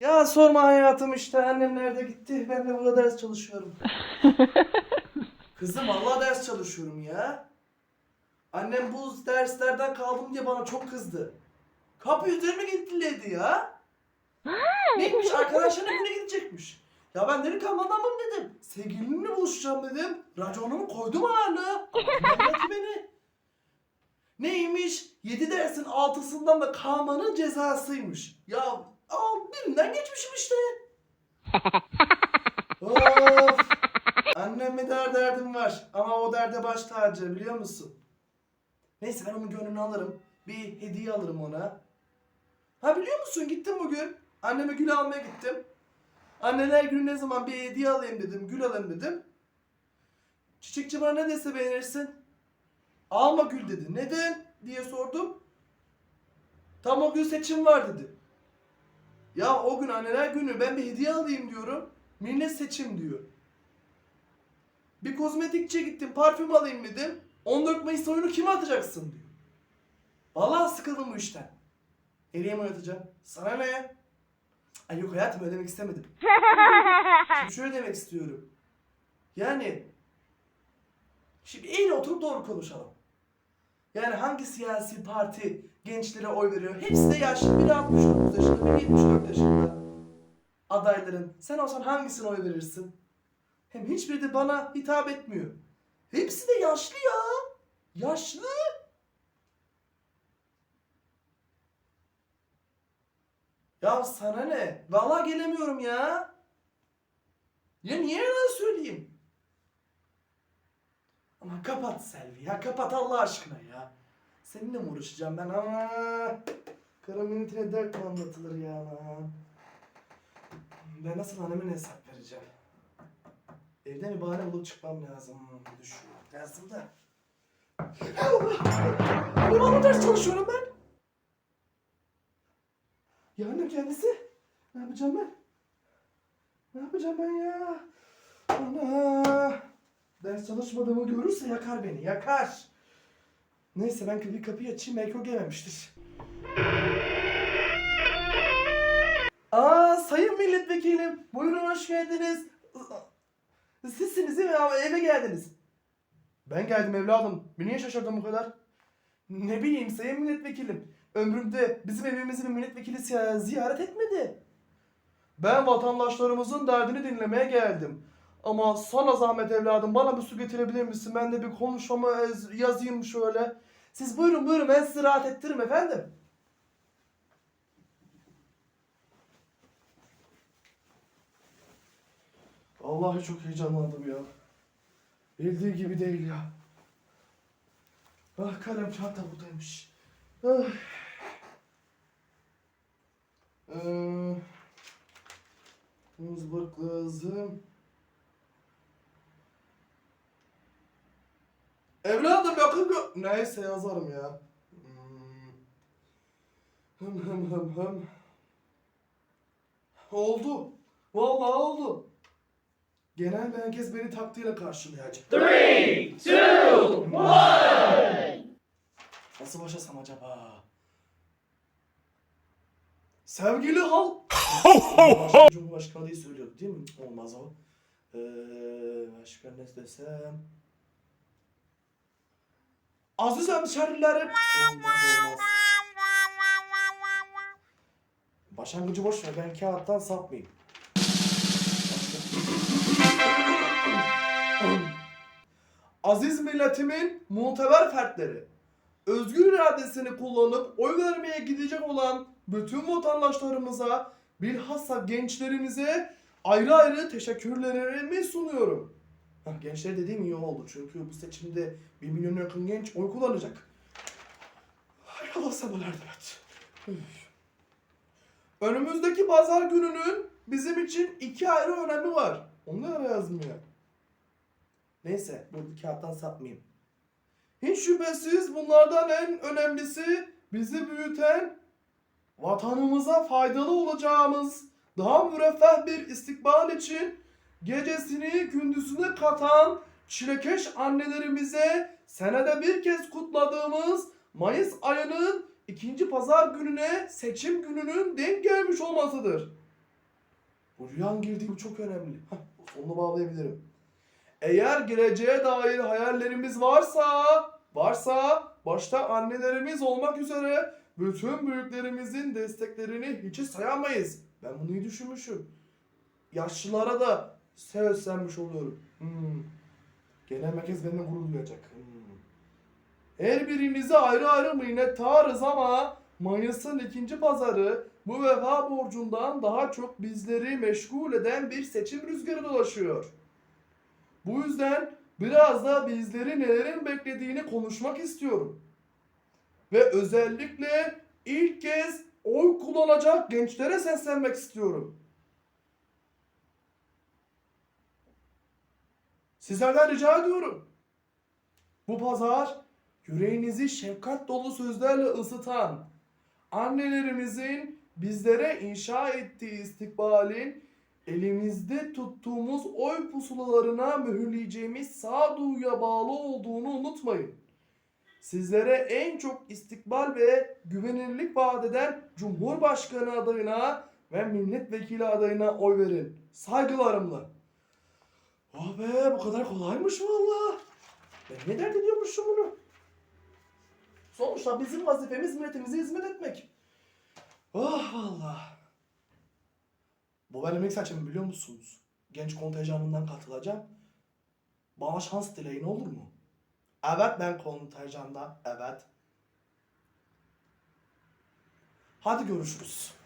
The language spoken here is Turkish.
Ya sorma hayatım işte annem nerede gitti ben de burada ders çalışıyorum. Kızım Allah ders çalışıyorum ya. Annem bu derslerden kaldım diye bana çok kızdı. Kapı üzerime gittiledi ya. Neymiş arkadaşlarına güne gidecekmiş. Ya ben deli kalmadan dedim. Sevgilimle buluşacağım dedim. Raconumu koydum hala. Dinlemedi beni. Neymiş? 7 dersin altısından da kalmanın cezasıymış. Ya al birinden geçmişim işte. of. Anneme der derdim var. Ama o derde baş tacı biliyor musun? Neyse ben onun gönlünü alırım. Bir hediye alırım ona. Ha biliyor musun gittim bugün. Anneme gül almaya gittim. Anneler günü ne zaman bir hediye alayım dedim. Gül alayım dedim. Çiçekçi bana ne dese beğenirsin. Alma gül dedi. Neden diye sordum. Tam o gün seçim var dedi. Ya o gün anneler günü ben bir hediye alayım diyorum. Millet seçim diyor. Bir kozmetikçiye gittim parfüm alayım dedim. 14 Mayıs oyunu kime atacaksın diyor. Vallahi sıkıldım bu işten. Nereye mi oynatacağım? Sana ne ya? Ay yok hayatım öyle demek istemedim. Şimdi şöyle demek istiyorum. Yani şimdi eğri oturup doğru konuşalım. Yani hangi siyasi parti gençlere oy veriyor? Hepsi de yaşlı. Biri 69 yaşında, 74 yaşında. Adayların. Sen olsan hangisine oy verirsin? Hem hiçbiri de bana hitap etmiyor. Hepsi de yaşlı ya. Yaşlı. Ya sana ne? Vallahi gelemiyorum ya. Ya niye yalan söyleyeyim? Ama kapat Selvi ya kapat Allah aşkına ya. Seninle mi uğraşacağım ben ama karımın intine dert mi anlatılır ya lan. Ben nasıl anneme hesap vereceğim? Evden bir bahane bulup çıkmam lazım. Düşünüyorum. Lazım da. Anne ders çalışıyorum ben. Ya annem kendisi. Ne yapacağım ben? Ne yapacağım ben ya? Ana! Ders çalışmadığımı görürse yakar beni, yakar. Neyse ben bir kapıyı açayım belki o gelmemiştir. Aa sayın milletvekilim, buyurun hoş geldiniz. Sizsiniz değil mi ama eve geldiniz. Ben geldim evladım. Niye şaşırdın bu kadar? Ne bileyim sayın milletvekilim. Ömrümde bizim evimizi bir milletvekili ziy- ziyaret etmedi. Ben vatandaşlarımızın derdini dinlemeye geldim. Ama sana zahmet evladım bana bir su getirebilir misin? Ben de bir konuşmamı yazayım şöyle. Siz buyurun buyurun ben sizi rahat ettiririm efendim. Vallahi çok heyecanlandım ya. Bildiği gibi değil ya. Ah kalem çanta buradaymış. Ah. Ee, mızbık lazım. Evladım yakın gö... Neyse yazarım ya. Hmm. Hım hım hım hım. Oldu. Vallahi oldu. Genel merkez beni takdirle karşılayacak. Three, two, one. Nasıl başlasam acaba? Sevgili hal... Cumhurbaşkanı diye söylüyordu değil mi? Olmaz o. Ee, başka ne desem... Aziz hemşerilerim... Olmaz olmaz. Başlangıcı boş ver ben kağıttan sapmayayım. Aziz milletimin muteber fertleri özgür iradesini kullanıp oy vermeye gidecek olan bütün vatandaşlarımıza bilhassa gençlerimize ayrı ayrı teşekkürlerimi sunuyorum. Gençler dediğim iyi oldu çünkü bu seçimde 1 milyon yakın genç oy kullanacak. Allah sana yardım et. Üf. Önümüzdeki pazar gününün bizim için iki ayrı önemi var. Onlar yazmıyor. Neyse bu kağıttan sapmayayım. Hiç şüphesiz bunlardan en önemlisi bizi büyüten, vatanımıza faydalı olacağımız, daha müreffeh bir istikbal için gecesini gündüzüne katan çilekeş annelerimize senede bir kez kutladığımız Mayıs ayının ikinci pazar gününe seçim gününün denk gelmiş olmasıdır. Bu rüyan girdiği bu çok önemli. Sonuna bağlayabilirim. Eğer geleceğe dair hayallerimiz varsa, varsa başta annelerimiz olmak üzere bütün büyüklerimizin desteklerini hiçe sayamayız. Ben bunu iyi düşünmüşüm. Yaşlılara da seslenmiş oluyorum. Hmm. Genel merkez benimle gurur duyacak. Hmm. Her birinize ayrı ayrı minnettarız ama Mayıs'ın ikinci pazarı bu vefa borcundan daha çok bizleri meşgul eden bir seçim rüzgarı dolaşıyor. Bu yüzden biraz da bizleri nelerin beklediğini konuşmak istiyorum. Ve özellikle ilk kez oy kullanacak gençlere seslenmek istiyorum. Sizlerden rica ediyorum. Bu pazar yüreğinizi şefkat dolu sözlerle ısıtan, annelerimizin bizlere inşa ettiği istikbalin elimizde tuttuğumuz oy pusulalarına mühürleyeceğimiz sağduyuya bağlı olduğunu unutmayın. Sizlere en çok istikbal ve güvenilirlik vaat eden Cumhurbaşkanı adayına ve milletvekili adayına oy verin. Saygılarımla. Oh be bu kadar kolaymış valla. Ben ne dert ediyormuşum bunu. Sonuçta bizim vazifemiz milletimize hizmet etmek. Oh valla. Bu benim ilk seçimim biliyor musunuz? Genç kontenjanından katılacağım. Bana şans dileyin olur mu? Evet ben kontenjanda. Evet. Hadi görüşürüz.